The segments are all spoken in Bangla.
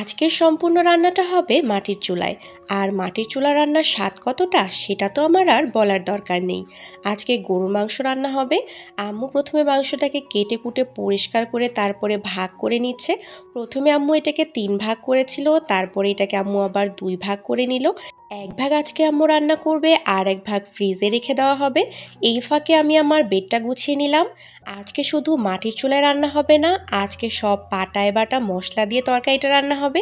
আজকের সম্পূর্ণ রান্নাটা হবে মাটির চুলায়। আর মাটির চুলা রান্নার স্বাদ কতটা, সেটা তো আমার আর বলার দরকার নেই। আজকে গরুর মাংস রান্না হবে। আম্মু প্রথমে মাংসটাকে কেটে কুটে পরিষ্কার করে তারপরে ভাগ করে নিচ্ছে। প্রথমে আম্মু এটাকে তিন ভাগ করেছিল, তারপরে এটাকে আম্মু আবার দুই ভাগ করে নিল। এক ভাগ আজকে আম্মু রান্না করবে আর এক ভাগ ফ্রিজে রেখে দেওয়া হবে। এই ফাঁকে আমি আমার বেডটা গুছিয়ে নিলাম। আজকে শুধু মাটির চুলায় রান্না হবে না, আজকে সব পাটায় বাটা মশলা দিয়ে তরকারিটা রান্না হবে।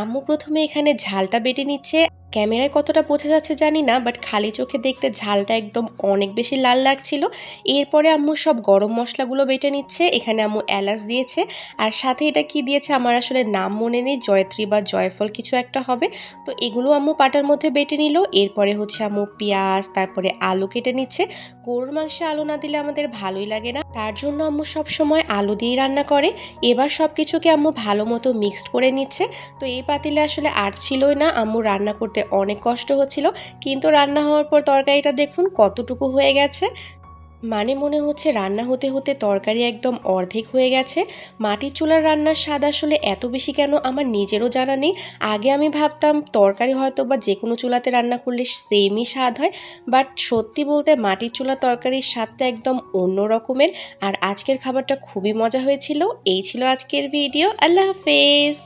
আম্মু প্রথমে এখানে ঝালটা বেটে নিচ্ছে। ক্যামেরায় কতটা বোঝা যাচ্ছে জানি না বাট খালি চোখে দেখতে ঝালটা একদম অনেক বেশি লাল লাগছিল। এরপরে আম্মু সব গরম মশলাগুলো বেটে নিচ্ছে, এখানে আম্মু এলাচ দিয়েছে। আর সাথে এটা কি দিয়েছে আমার আসলে নাম মনে নেই, জয়ত্রী বা জয়ফল কিছু একটা হবে। তো এগুলো আম্মু পাটার মধ্যে বেটে নিল, এরপরে হচ্ছে আমু পেঁয়াজ, তারপরে আলু কেটে নিচ্ছে। গরুর মাংসে আলু না দিলে আমাদের ভালোই লাগে না। তার জন্য আম্মু সবসময় আলু দিয়েই রান্না করে। এবার সব কিছুকে আম্মু ভালো মতো মিক্সড করে নিচ্ছে। তো এই পাতিলে আসলে আর ছিলই না। আম্মু রান্না করতে অনেক কষ্ট হচ্ছিল। কিন্তু রান্না হওয়ার পর তরকারিটা দেখুন কতটুকু হয়ে গেছে। মানে মনে হচ্ছে রান্না হতে হতে তরকারি একদম অর্ধেক হয়ে গেছে। মাটির চুলার রান্নার স্বাদ আসলে এত বেশি কেন আমার নিজেরও জানা নেই। আগে আমি ভাবতাম তরকারি হয়তো বা যে কোনো চুলাতে রান্না করলে সেমই স্বাদ হয় বাট সত্যি বলতে মাটির চুলা তরকারির স্বাদটা একদম অন্য রকমের। আর আজকের খাবারটা খুবই মজা হয়েছিল। এই ছিল আজকের ভিডিও আল্লাহ হাফেজ!